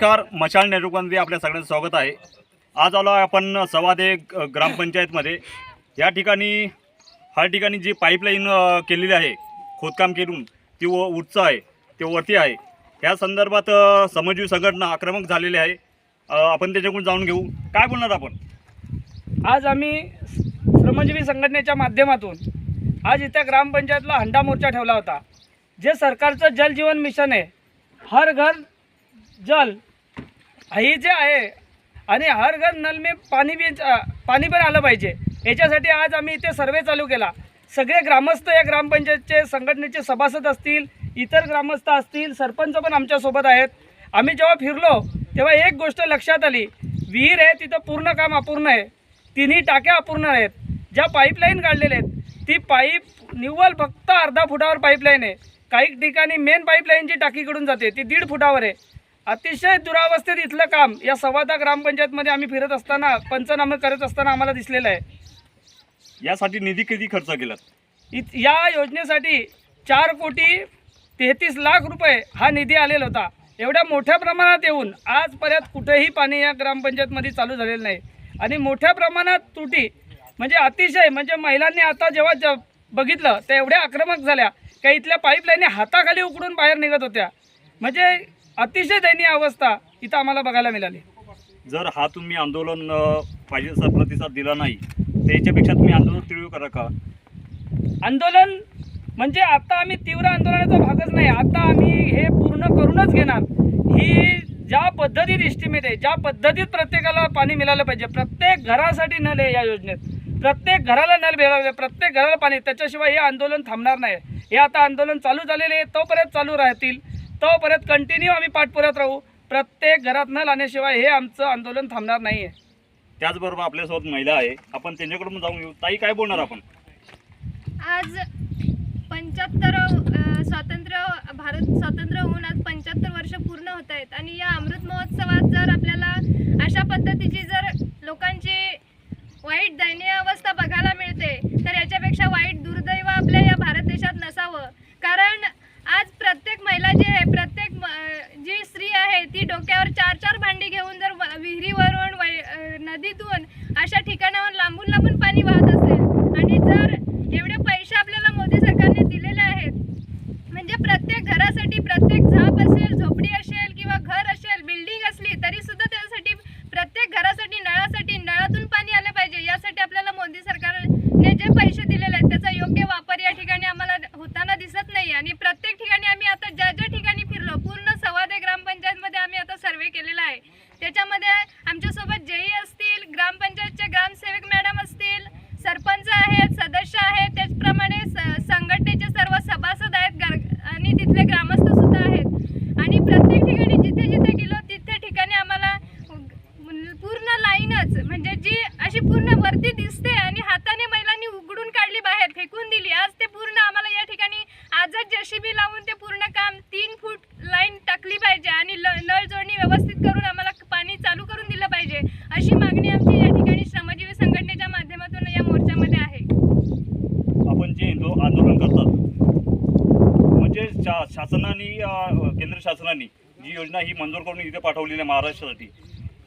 नमस्कार मशाल नेटवर्कमध्ये आपल्या सगळ्यांचं स्वागत आहे. आज आलो आहे आपण सवादे ग- ग्रामपंचायतमध्ये. या ठिकाणी हर ठिकाणी जी पाईपलाईन केलेली आहे खोदकाम करून ती व उच्च आहे ते वरती आहे. या संदर्भात अ, समजवी संघटना आक्रमक झालेली आहे. आपण त्याच्याकडून जाणून घेऊ. काय बोलणार आपण? आज आम्ही श्रमजीवी संघटनेच्या माध्यमातून आज इथे ग्रामपंचायतला हंडा मोर्चा ठेवला होता. जे सरकारचं जल जीवन मिशन आहे हर घर जल ही जे आहे आणि हर घर नल पाणी बी पाणी पण आलं पाहिजे. याच्यासाठी आज आम्ही इथे सर्वे चालू केला. सगळे ग्रामस्थ या ग्रामपंचायतचे संघटनेचे सभासद असतील इतर ग्रामस्थ असतील सरपंच पण आमच्यासोबत आहेत. आम्ही जेव्हा फिरलो तेव्हा एक गोष्ट लक्षात आली. विहीर आहे तिथं पूर्ण काम अपूर्ण आहे. तिन्ही टाक्या अपूर्ण आहेत. ज्या पाईपलाईन काढलेल्या आहेत ती पाईप निव्वळ फक्त अर्धा फुटावर पाईपलाईन आहे. काही ठिकाणी मेन पाईपलाईनची टाकीकडून जाते ती दीड फुटावर आहे. अतिशय दुरावस्थेत इथलं काम. या सव्वादा ग्रामपंचायतमध्ये आम्ही फिरत असताना पंचनामे करत असताना आम्हाला दिसलेलं आहे. यासाठी निधी किती खर्च केलात? इत या योजनेसाठी चार कोटी तेहतीस लाख रुपये हा निधी आलेला होता. एवढ्या मोठ्या प्रमाणात येऊन आजपर्यंत कुठेही पाणी या ग्रामपंचायतमध्ये चालू झालेलं नाही. आणि मोठ्या प्रमाणात त्रुटी म्हणजे अतिशय म्हणजे महिलांनी आता जेव्हा ज बघितलं त्या एवढ्या आक्रमक झाल्या. का इथल्या पाईपलाईनी हाताखाली उकडून बाहेर निघत होत्या. म्हणजे अतिशय दयनीय अवस्था इथं आम्हाला बघायला मिळाली. जर हा तुम्ही आंदोलन पाहिजे तसा प्रतिसाद दिला नाही तर याच्यापेक्षा तुम्ही आंदोलन तीव्र करा का? आंदोलन म्हणजे आता आम्ही तीव्र आंदोलनाचा भागच नाही. आता आम्ही हे पूर्ण करूनच घेणार. ही ज्या पद्धतीत इस्टिमेट आहे ज्या पद्धतीत प्रत्येकाला पाणी मिळालं पाहिजे प्रत्येक घरासाठी नल आहे या योजनेत. प्रत्येक घराला नल मिळाले प्रत्येक घराला पाणी त्याच्याशिवाय हे आंदोलन थांबणार नाही. हे आता आंदोलन चालू झालेले आहे तोपर्यंत चालू राहतील. तोपर्यंत कंटिन्यू आम्ही पाठपुरात राहू. प्रत्येक घरात नल आणल्याशिवाय हे आमचं आंदोलन थांबणार नाही आहे त्याचबरोबर आपल्यासोबत महिला आहे. आपण त्यांच्याकडून जाऊन घेऊ ताई काय बोलणार आपण? आज पंच्याहत्तर स्वातंत्र्य भारत स्वातंत्र्य होऊन आज पंच्याहत्तर वर्ष पूर्ण होत आहेत. आणि या अमृत महोत्सवात जर आपल्याला अशा पद्धतीची जर लोकांची वाईट दयनीय अवस्था बघायला मिळते तर याच्यापेक्षा वाईट दुर्दैव आपल्या या भारत देशात नसावं कारण आज प्रत्येक महिला जी आहे प्रत्येक म- जी स्त्री आहे ती डोक्यावर चार चार भांडी घेऊन जर व- विहिरीवरून वै- अ, नदीतून अशा ठिकाणाहून लांबून लांबून पाणी वाहत असेल आणि जर एवढे पैसे आपल्याला मोदी सरकारने दिलेले आहेत म्हणजे प्रत्येक घरासाठी प्रत्येक झाप असेल झोपडी असेल किंवा घर असेल बिल्डिंग असली तरी सुद्धा त्यासाठी प्रत्येक घरासाठी नळासाठी नळातून पाणी आलं पाहिजे यासाठी आपल्याला मोदी सरकारने जे पैसे दिलेले आहेत त्याचा योग्य वापर या ठिकाणी आम्हाला होताना दिसत नाही आणि प्रत्येक ठिकाणी आम्ही आता ज्या ज्या ठिकाणी फिरलो पूर्ण सवादे ग्रामपंचायतमध्ये आम्ही आता सर्वे केलेला आहे त्याच्यामध्ये आमच्यासोबत जेई असतील ग्रामपंचायतचे ग्रामसेवक मॅडम असतील सरपंच आहेत सदस्य आहेत त्याचप्रमाणे स- संघटनेचे सर्व सभासद आहेत गर- आणि तिथले ग्रामस्थ सुद्धा आहेत आणि प्रत्येक ठिकाणी जिथे जिथे गेलो तिथे ठिकाणी आम्हाला पूर्ण लाईनच म्हणजे जी अशी पूर्ण वरती दिसते आणि हाताने महिलांनी उघडून काढली बाहेर फेकून दिली. आज ते पूर्ण आम्हाला या ठिकाणी आजच जेसीबी लावून ते पूर्ण काम तीन फूट लाईन टाकली पाहिजे आणि नळ जोडणी व्यवस्थित करून आम्हाला पाणी चालू करून दिलं पाहिजे. अशी मागणी आमची या ठिकाणी श्रमजीवी संघटनेच्या माध्यमातून या मोर्चामध्ये आहे. आपण जे हिंदू आंदोलन करतात म्हणजे शा शासनाने केंद्र शासनाने जी योजना ही मंजूर करून इथे पाठवलेली आहे महाराष्ट्रासाठी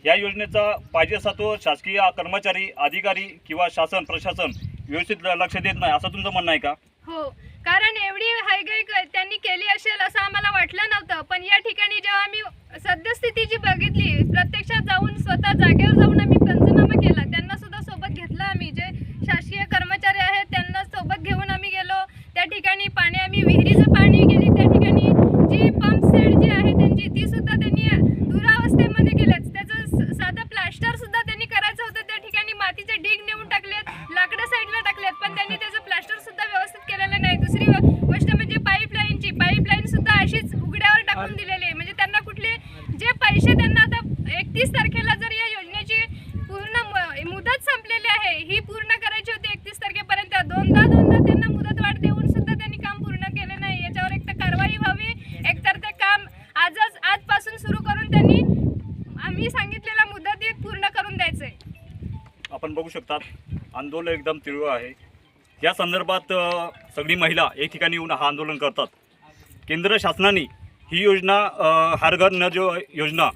या योजनेचा पाहिजे असा तो शासकीय कर्मचारी अधिकारी किंवा शासन प्रशासन व्यवस्थित लक्ष देत नाही असं तुमचं म्हणणं आहे का? हो कारण एवढी हायगाई त्यांनी केली असेल असं आम्हाला वाटलं नव्हतं. पण या ठिकाणी जेव्हा आम्ही सद्यस्थिती जी बघितली प्रत्यक्षात जाऊन स्वतः जागेवर जाऊन आम्ही पंचनामा केला त्यांना सुद्धा सोबत घेतलं आम्ही जे शासकीय कर्मचारी आहेत त्यांना सोबत घेऊन आम्ही गेलो त्या ठिकाणी पाणी आम्ही विहिरीचं पाणी गेली त्या ठिकाणी जी पंप सेट जी आहे त्यांची ती सुद्धा त्यांनी दुरावस्थेमध्ये केलेत त्याचं स- साधं प्लास्टर सुद्धा त्यांनी करायचं होतं त्या ठिकाणी मातीचे ढीग नेऊन टाकलेत लाकडं साईडला टाकलेत पण त्यांनी त्याचं प्लास्टर सुद्धा व्यवस्थित केलेलं नाही दुसरी ग- गोष्ट म्हणजे पाईपलाईनची पाईपलाईन सुद्धा अशीच उघड्यावर टाकून दिलेली आहे म्हणजे त्यांना कुठले जे पैसे त्यांना आता एकतीस तारखेला जर या योजनेची पूर्ण म- मुदत संपलेली आहे ही पूर्ण करायची होती एकतीस तारखेपर्यंत दोनदा दोनदा त्यांना मुदत वाढ देऊन सुद्धा त्यांनी काम पूर्ण केलं नाही याच्यावर एक तर कारवाई व्हावी एकतर ते काम आजच आजपासून सुरू करून त्यांनी आम्ही सांगितलेल्या मुदतीत पूर्ण करून द्यायचंय आपण आंदोलन एकदम तीव्र आहे. या संदर्भात सगळी महिला एक ठिकाणी येऊन हा आंदोलन करतात. केंद्र शासनाने ही योजना अ, हर घर न जो योजना